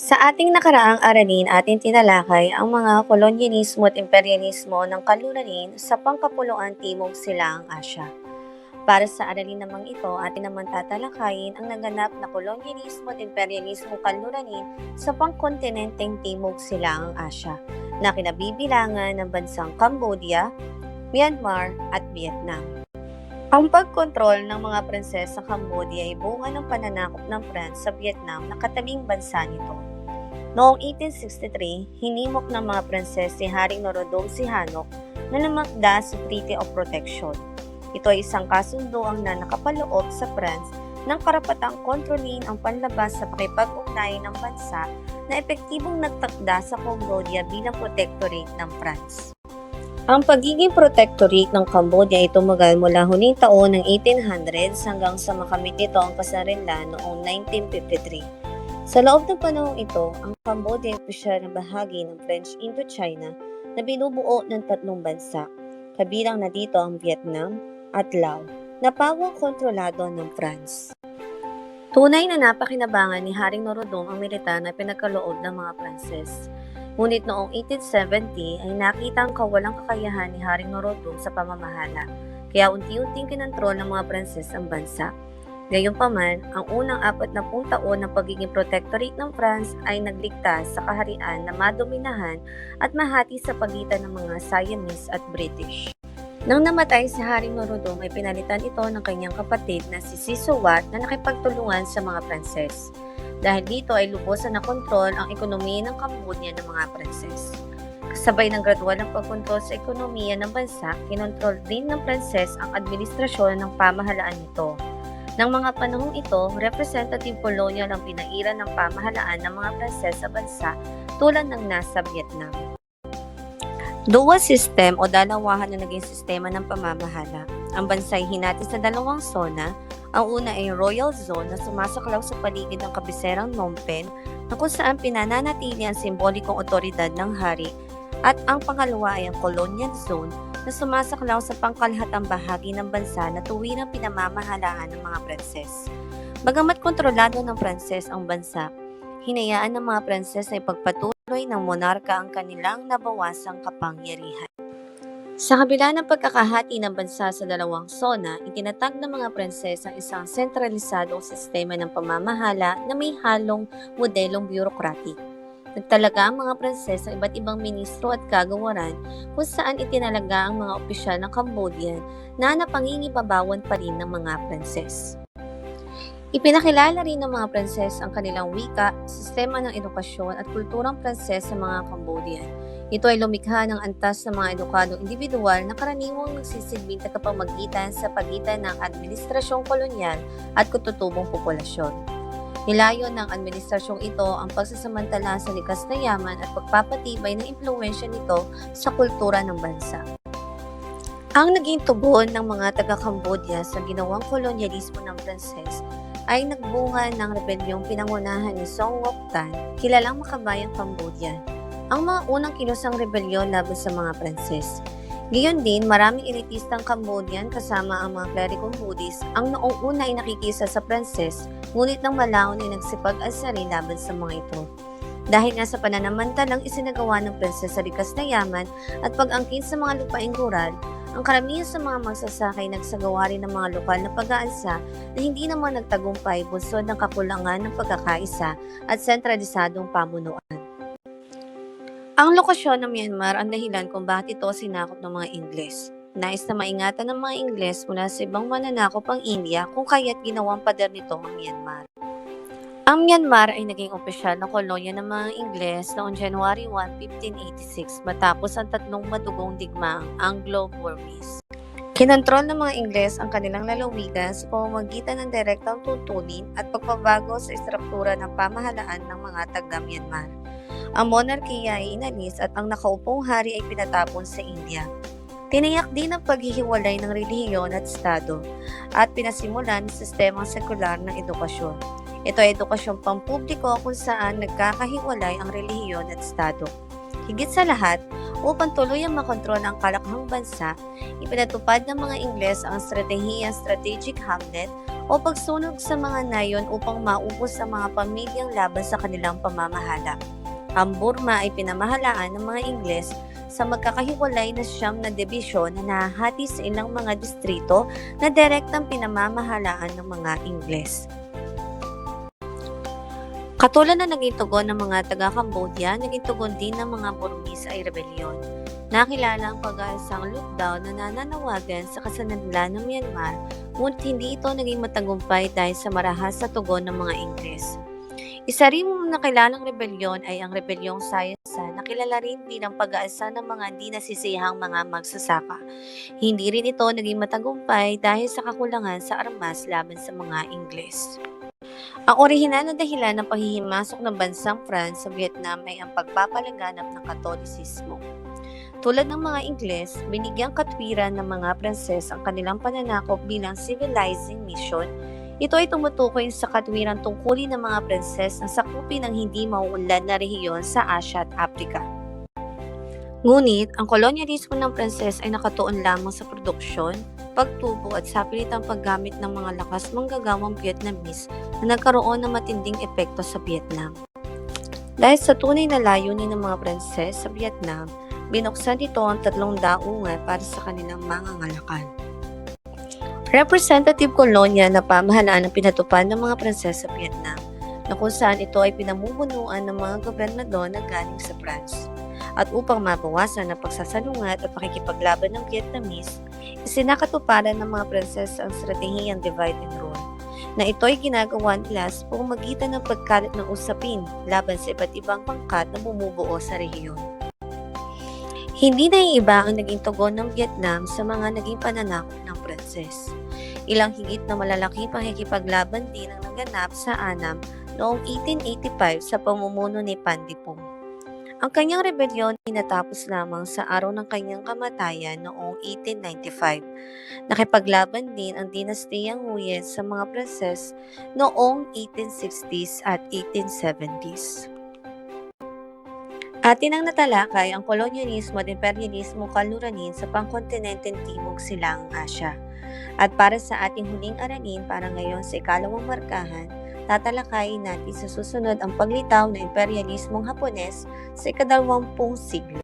Sa ating nakaraang aralin, ating tinalakay ang mga kolonyalismo at imperialismo ng kalulanin sa pangkapuluan timog silang Asya. Para sa aralin namang ito, atin naman tatalakayin ang naganap na kolonyalismo at imperialismo kalulanin sa pangkontinenteng timog silang Asya na kinabibilangan ng bansang Cambodia, Myanmar at Vietnam. Ang pagkontrol ng mga prinses sa Cambodia ay bunga ng pananakop ng France sa Vietnam na katabing bansa nito. Noong 1863, hinimok ng mga prinses si Haring Norodom Sihanouk na namakda sa Treaty of Protection. Ito ay isang kasunduang na nakapaloob sa France ng karapatang kontrolin ang panlabas sa pakipag-ugnayan ng bansa na epektibong nagtakda sa Cambodia bilang protectorate ng France. Ang pagiging protectorate ng Cambodia ay tumagal mula huling taon ng 1800s hanggang sa makamit nito ang kasarinlan noong 1953. Sa loob ng panahong ito, ang Cambodia ay opisyal na bahagi ng French Indochina na binubuo ng tatlong bansa, kabilang na dito ang Vietnam at Laos, na pawang kontrolado ng France. Tunay na napakinabangan ni Haring Norodom ang militar na pinagkaloob ng mga Pranses. Ngunit noong 1870 ay nakita ang kawalang kakayahan ni Haring Norodom sa pamamahala, kaya unti-unting kinontrol ng mga Pranses ang bansa. Gayunpaman, ang unang apat na pung taon ng pagiging protectorate ng France ay nagligtas sa kaharian na madominahan at mahati sa pagitan ng mga Siamese at British. Nang namatay si Haring Norodom ay pinalitan ito ng kanyang kapatid na si Sisowat na nakipagtulungan sa mga Pranses. Dahil dito ay lubusan na kontrol ang ekonomiya ng Cambodia ng mga Pranses. Kasabay ng gradual ng pagkontrol sa ekonomiya ng bansa, kinontrol din ng Pranses ang administrasyon ng pamahalaan nito. Nang mga panahong ito, representative colonial ang pinairan ng pamahalaan ng mga Pranses sa bansa tulad ng nasa Vietnam. Dual system o dalawahan na naging sistema ng pamamahala. Ang bansa ay hinati sa dalawang zona. Ang una ay Royal Zone na sumasaklaw sa paligid ng kabiserang Phnom Penh na kung saan pinananatili ang simbolikong otoridad ng hari at ang pangalawa ay ang Colonial Zone na sumasaklaw sa pangkalahatang bahagi ng bansa na tuwirang pinamamahalaan ng mga Pranses. Bagamat kontrolado ng Pranses ang bansa, hinayaan ng mga Pranses ay pagpatuloy ng monarka ang kanilang nabawasang kapangyarihan. Sa kabila ng pagkakahati ng bansa sa dalawang zona, itinatag ng mga Pranses ang isang sentralisadong sistema ng pamamahala na may halong modelong bureaucratic. Nagtalaga ang mga Pranses ng iba't ibang ministro at kagawaran kung saan itinalaga ang mga opisyal ng Cambodian na napangingibabawan pa rin ng mga Pranses. Ipinakilala rin ng mga Pranses ang kanilang wika, sistema ng edukasyon at kulturang Pranses sa mga Cambodian. Ito ay lumikha ng antas ng mga edukadong individual na karaniwang nagsisilbing tagapamagitan sa pagitan ng administrasyong kolonyal at kututubong populasyon. Nilayo ng administrasyong ito ang pagsasamantala sa likas na yaman at pagpapatibay ng impluensya nito sa kultura ng bansa. Ang naging tugon ng mga taga-Cambodia sa ginawang kolonyalismo ng Pranses ay nagbunga ng rebelyong pinangunahan ni Song Woktan, kilalang makabayang Cambodian. Ang mga unang kilusang rebelyon laban sa mga Pranses. Gayon din, maraming elitistang Cambodian kasama ang mga klerikong Buddhist ang noong una ay nakikisa sa Pranses, ngunit nang malaon ay nagsipag-asari laban sa mga ito. Dahil nga sa pananamantalang isinagawa ng Pranses sa likas na yaman at pag-angkin sa mga lupaing rural, ang karamihan sa mga magsasakay nagsagawa rin ng mga lokal na pag-aalsa na hindi naman nagtagumpay bunsod ng kakulangan ng pagkakaisa at sentralisadong pamunuan. Ang lokasyon ng Myanmar ang dahilan kung bakit ito sinakop ng mga Ingles. Nais na maingatan ng mga Ingles mula sa ibang mananakop ang India kung kaya't ginawang pader nito ang Myanmar. Ang Myanmar ay naging opisyal na kolonya ng mga Ingles noong January 1, 1586 matapos ang tatlong madugong digmaang Anglo-Burmese. Kinontrol ng mga Ingles ang kanilang lalawigan sa pamamagitan ng direktang tuntunin at pagpabago sa istruktura ng pamahalaan ng mga taga-Myanmar. Ang monarkiya ay inalis at ang nakaupong hari ay pinatapon sa India. Tinayak din ang paghihiwalay ng relihiyon at estado at pinasimulan ng sistemang sekular ng edukasyon. Ito ay edukasyon pampubliko kung saan nagkakahiwalay ang relihiyon at estado. Higit sa lahat, upang tuluyang makontrol ang kalakhang bansa, ipinatupad ng mga Ingles ang estratehiyang strategic hamlet o pagsunog sa mga nayon upang maubos ang mga pamilyang laban sa kanilang pamamahala. Ang Burma ay pinamahalaan ng mga Ingles sa magkakahiwalay na siyam na dibisyon na nahahati sa ilang mga distrito na direktang pinamamahalaan ng mga Ingles. Katulad na naging tugon ng mga taga-Cambodia, naging tugon din ng mga Burmese ay rebelyon. Nakilala ang pag-aasang lockdown na nananawagan sa kasanadlan ng Myanmar, ngunit hindi ito naging matagumpay dahil sa marahas sa tugon ng mga Ingles. Isa rin nakilalang rebelyon ay ang Rebelyong Sayansa na kilala rin bilang pag-aasa ng mga di nasisihang mga magsasaka. Hindi rin ito naging matagumpay dahil sa kakulangan sa armas laban sa mga Ingles. Ang orihinal na dahilan ng paghihimasok ng bansang France sa Vietnam ay ang pagpapalaganap ng Katolisismo. Tulad ng mga Ingles, binigyang katwiran ng mga Pranses ang kanilang pananakop bilang civilizing mission. Ito ay tumutukoy sa katwiran tungkulin ng mga Pranses na sakupin ang hindi mauunlad na rehiyon sa Asya at Afrika. Ngunit, ang kolonyalismo ng Pranses ay nakatuon lamang sa produksyon, pagtubo at sapilitang paggamit ng mga lakas manggagawang Vietnamese na nagkaroon ng matinding epekto sa Vietnam. Dahil sa tunay na layunin ng mga Pranses sa Vietnam, binuksan nito ang tatlong daungan para sa kanilang mga ngalakan. Representative kolonya na pamahalaan ang pinatupad ng mga Pranses sa Vietnam, na kung saan ito ay pinamumunuan ng mga gobernador na galing sa France. At upang mabawasan ang pagsasalungat at pakikipaglaban ng Vietnamese, isinakatuparan ng mga Pranses ang stratehiyang divide and rule na ito ay ginagawa nila sa pamamagitan ng pagkalat ng usapin laban sa iba't ibang pangkat na bumubuo sa rehiyon. Hindi na iba ang naging tugon ng Vietnam sa mga naging pananakop ng Pranses. Ilang higit na malalaki pakikipaglaban din ang naganap sa Anam noong 1885 sa pamumuno ni Pandipong. Ang kanyang rebelyon ay natapos lamang sa araw ng kanyang kamatayan noong 1895. Nakipaglaban din ang dinastiyang Nguyen sa mga Pranses noong 1860s at 1870s. Atin ang natalakay ang kolonyalismo at imperialismo kaluranin sa pangkontinenteng Timog Silangang Asya. At para sa ating huling aralin para ngayon sa ikalawang markahan, tatalakayin natin sa susunod ang paglitaw ng imperialismong Hapones sa ikadalawampung siglo.